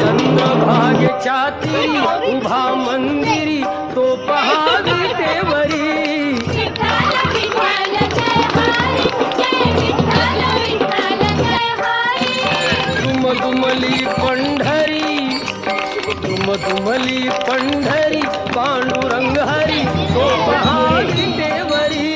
चंद्रभागे छाती उभा मंदिरी तो पहा विटेवरी हरी पंडरी मधुमली पंढरी पांडुरंग हरी तो पहा विटेवरी